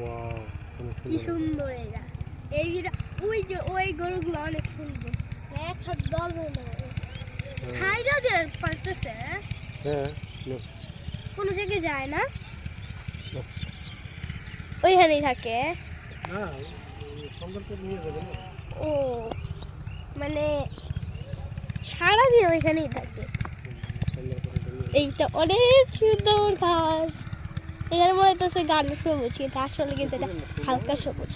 Wow কি সুন্দর এরা এই ওই যে ওই গরুগুলো অনেক সুন্দর। এক হাত দল হয়ে। সাইডা দিয়ে পারতেছে হ্যাঁ কোনো জায়গায় যায় না। ওইখানেই থাকে। ও মানে সারাদিন ওইখানেই থাকে। এইটা অনেক সুন্দর ঘাস। এখানে মনে হচ্ছে গান সবুজ, কিন্তু আসলে কিন্তু এটা হালকা সবুজ।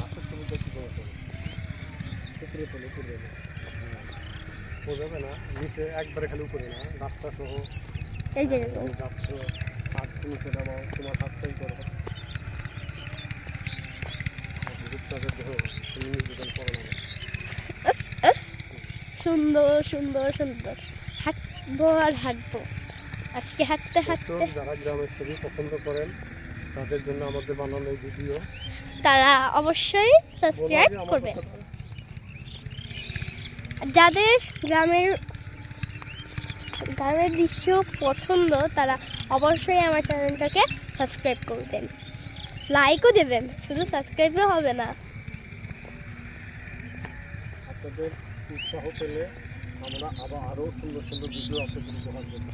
না নিচে না রাস্তা সুন্দর সুন্দর সুন্দর। হাঁটবো আর হাঁটবো। আজকে হাঁটতে হাঁটতে। যারা গ্রামের ছবি পছন্দ করেন তাদের জন্য আমাদের বানানো এই ভিডিও তারা অবশ্যই সাবস্ক্রাইব করবেন যাদের গ্রামের গ্রামের দৃশ্য পছন্দ তারা অবশ্যই আমার চ্যানেলটাকে সাবস্ক্রাইব করবেন লাইকও দেবেন শুধু সাবস্ক্রাইবও হবে না। আপনাদের উৎসাহ পেলে আমরা আবার আরও সুন্দর সুন্দর ভিডিও আপনাদের উপহার দেবো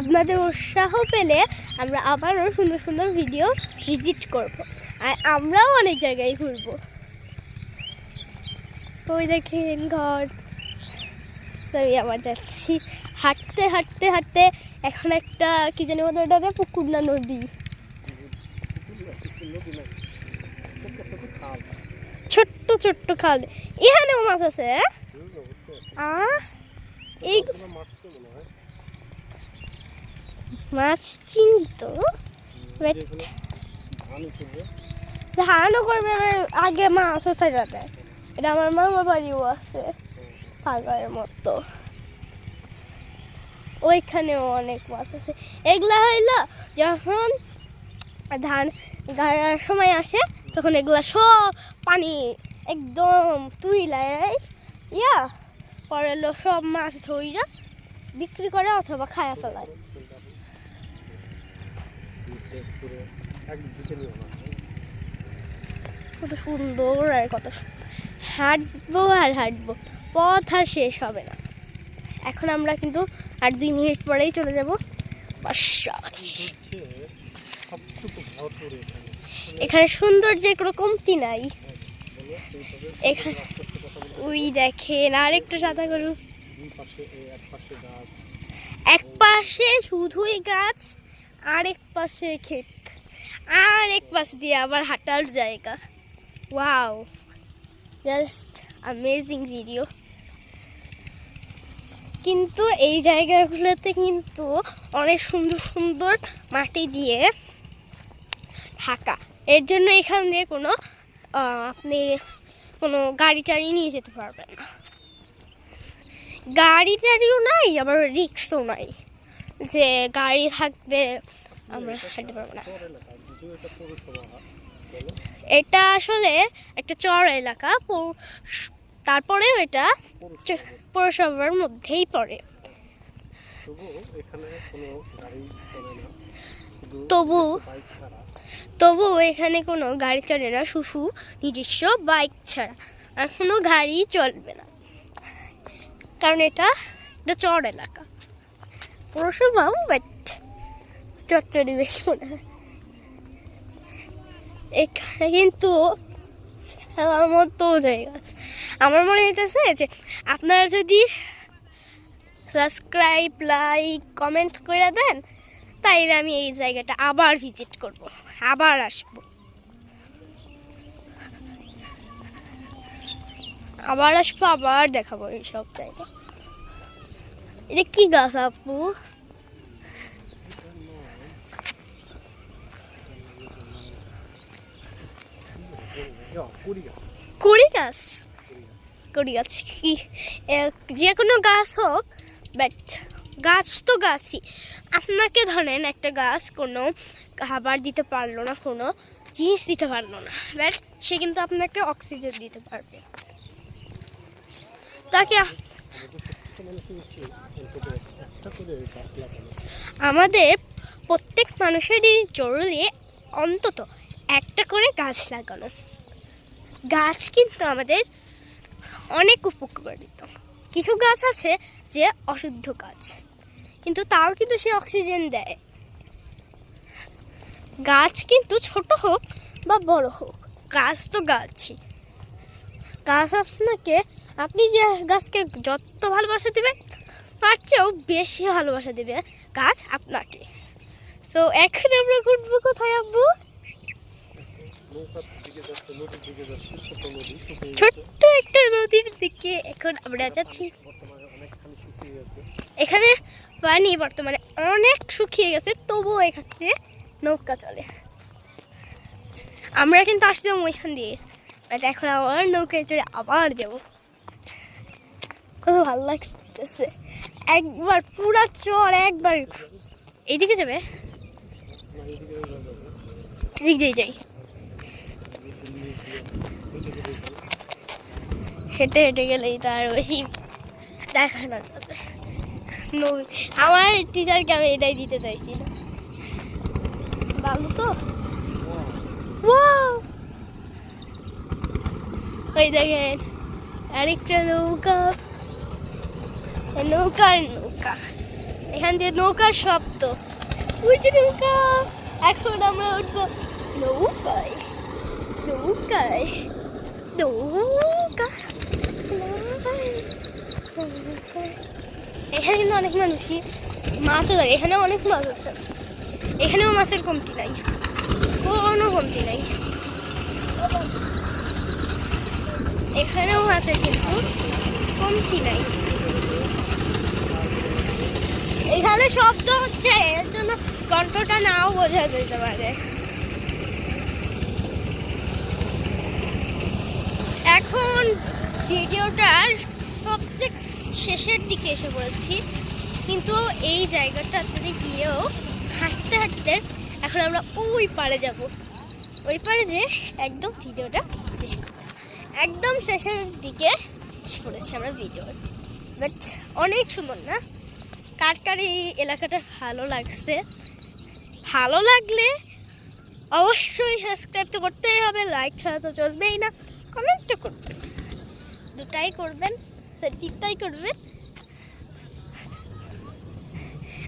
আপনাদের উৎসাহ পেলে আমরা আবারও সুন্দর সুন্দর ভিডিও ভিজিট করব। আর আমরাও অনেক জায়গায় ঘুরবো। ওই দেখেন ঘর। আমি আবার যাচ্ছি। হাঁটতে হাঁটতে হাঁটতে এখন একটা, কি জানি মতো ওটাকে পুকুর না নদী? ছোট্ট ছোট্ট খাল। এখানেও মাছ আছে হ্যাঁ? আ এই মাছ মনে চিনতো ধানও করবে আগে মাছ সাইডা দেয়। এটা আমার মামার বাড়িও আছে ফাঁকার মতো। ওইখানেও অনেক মাছ আছে। এগুলা হইল যখন ধান গাড়ার সময় আসে, তখন এগুলা সব পানি একদম তুইলায়, ইয়া পরে সব মাছ ধইরা বিক্রি করে অথবা খায়া ফেলায় নিচে পুরো একদিকে নিয়ে মাছ কত সুন্দর আর কত হাঁটবো আর হাঁটবো। পথ আর শেষ হবে না। এখন আমরা কিন্তু আর দুই মিনিট পরেই চলে যাব। এখানে সৌন্দর্যের কোনো কমতি নাই? এখানে- ওই দেখেন আর একটু সাদা গরু এক পাশে শুধুই গাছ। আর এক পাশে ক্ষেত। আর এক পাশ দিয়ে আবার হাঁটার জায়গা। ওয়াও জাস্ট অ্যামেজিং ভিডিও কিন্তু এই জায়গাগুলোতে কিন্তু অনেক সুন্দর সুন্দর মাটি দিয়ে ঢাকা। এর জন্য এখান দিয়ে কোনো আপনি কোনো গাড়ি টাড়ি নিয়ে যেতে পারবেন না। গাড়ি টাড়িও নাই, আবার রিক্সও নাই। যে গাড়ি থাকবে, আমরা হাঁটতে পারব না। এটা আসলে একটা চর এলাকা তারপরেও এটা পৌরসভার মধ্যেই পড়ে। তবু তবু এখানে কোনো গাড়ি চলে না, শুধু নিজস্ব বাইক ছাড়া। আর কোনো গাড়ি চলবে না। কারণ এটা একটা চর এলাকা। পৌরসভাও বাট চট্টরি বেশি মনে হয়। এখানে কিন্তু খেলার মতো জায়গা। আমার মনে হইতেছে যে আপনারা যদি সাবস্ক্রাইব লাইক কমেন্ট করে দেন, তাইলে আমি এই জায়গাটা আবার ভিজিট করব, আবার আসব। আবার আসব, আবার দেখাবো এই সব জায়গা। এটা কি গাছ আপু কুড়ি গাছ কুড়ি গাছ কি যে কোনো গাছ হোক বাট গাছ তো গাছই। আপনাকে ধরেন একটা গাছ কোনো খাবার দিতে পারল না, কোনো জিনিস দিতে পারল না বাট সে কিন্তু আপনাকে অক্সিজেন দিতে পারবে। তাকে আমাদের প্রত্যেক মানুষেরই জরুরি অন্তত একটা করে গাছ লাগানো। গাছ কিন্তু আমাদের অনেক উপকারিত। কিছু গাছ আছে যে অশুদ্ধ গাছ, কিন্তু তাও কিন্তু সে অক্সিজেন দেয়। গাছ কিন্তু ছোট হোক বা বড় হোক, গাছ তো গাছই। গাছ আপনাকে আপনি যে গাছকে যত ভালোবাসা দেবেন, তার চেয়েও বেশি ভালোবাসা দেবে গাছ আপনাকে। তো এখন আমরা ঘুরবো কোথায়, আব্বু। ছোট্ট একটা নদীর দিকে। এখন আমরা যাচ্ছি। এখানে পানি বর্তমানে অনেক শুকিয়ে গেছে, তবুও এখানে নৌকা চলে। আমরা কিন্তু আসলাম ওইখান দিয়ে বাট এখন আবার নৌকায় চড়ে আবার যাব। কত ভালো লাগতেছে। একবার পুরা চর, একবার। এইদিকে যাবে? এদিকে দিয়ে যাই। হেঁটে হেঁটে গেলেই তার বেশি দেখানো যাবে। আমার টিচারকে আমি এটাই দিতে চাইছি। না ভালো তো! ওই দেখেন, আরেকটা নৌকা। নৌকার নৌকা। এখান দিয়ে নৌকার শব্দ। যে নৌকা। এখন আমরা উঠবো নৌকায়। নৌকায়। নৌকা। এখানে কিন্তু অনেক মানুষই মাছও ধরে এখানেও অনেক মাছ আছে। এখানেও মাছের কমতি নাই। কোনো কমতি নাই। এখানেও আছে কিন্তু কমতি নাই। এখানে শব্দ হচ্ছে, এর জন্য কণ্ঠটা নাও বোঝা যেতে পারে। এখন ভিডিওটার সবচেয়ে শেষের দিকে এসে পড়েছি, কিন্তু এই জায়গাটাতে গিয়েও হাঁটতে হাঁটতে এখন আমরা ওই পারে যাব। ওই পাড়ে যে একদম ভিডিওটা শেষ একদম শেষের দিকে এসে পড়েছি আমরা ভিডিও বাট অনেক সুন্দর না? কার কার এই এলাকাটা ভালো লাগছে? ভালো লাগলে অবশ্যই সাবস্ক্রাইব তো করতেই হবে লাইক ছাড়া তো চলবেই না কমেন্টও করবেন। দুটাই করবেন, তিনটাই করবেন।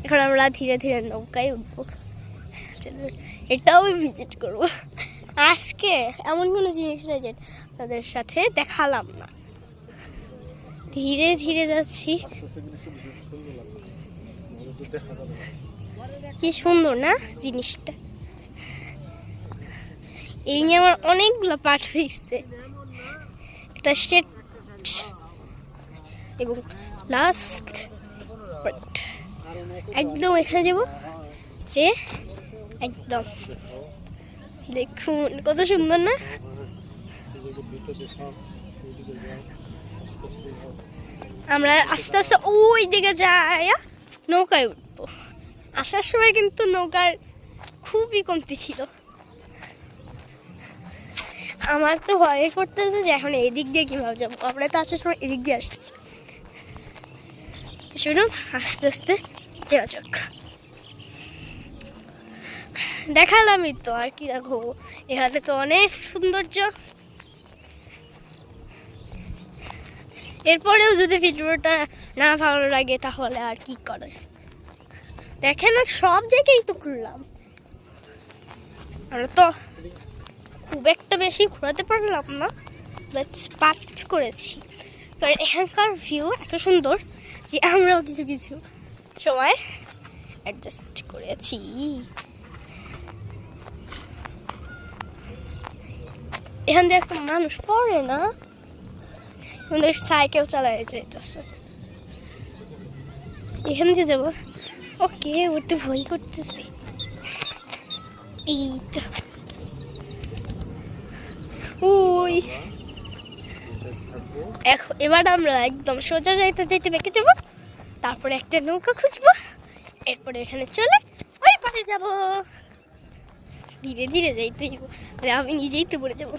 এখন আমরা ধীরে ধীরে নৌকায় উঠবো। এটাও ভিজিট করব। আজকে এমন কোনো জিনিস নেই যে তাদের সাথে দেখালাম না। ধীরে ধীরে যাচ্ছি আস্তে আস্তে কিন্তু খুব সুন্দর লাগবে আমাদের তো দেখা যাবে না। কি সুন্দর না জিনিসটা। এই নিয়ে আমার অনেকগুলো পাঠ হয়েছে। একটা স্টেট এবং লাস্ট একদম এখানে যাব যে একদম। দেখুন কত সুন্দর না? আমরা আস্তে আস্তে ওই দিকে যাই নৌকায় উঠবো। আসার সময় কিন্তু নৌকার খুবই কমতি ছিল। আমার তো ভয় করতেছে যে এখন এদিক দিয়ে কীভাবে যাব। আমরা তো আসার সময় এদিক দিয়ে আসছি। শুনুন আস্তে আস্তে যাওয়া যাক। দেখালামই তো আর কি দেখো। এখানে তো অনেক সৌন্দর্য। এরপরেও যদি ভিডিওটা না ভালো লাগে তাহলে আর কি করে দেখেন না সব জায়গায় তো ঘুরলাম। আমরা তো খুব একটা বেশি ঘোরাতে পারলাম না বাট পাঠ করেছি। তো এখানকার ভিউ এত সুন্দর যে আমরাও কিছু কিছু সময় অ্যাডজাস্ট করেছি। এখান দিয়ে একটা মানুষ পড়ে না? সাইকেল চালায় যাইতেছে এখান দিয়ে যাব। ওকে উঠতে ভয় করতেছে। এই তো। ওই। এবার আমরা একদম সোজা যাইতে যাইতে বেঁকে যাব। তারপরে একটা নৌকা খুঁজবো। এরপরে এখানে চলে ওই পারে যাব। ধীরে ধীরে যাইতে হইব। আমি নিজেই তো পড়ে যাব।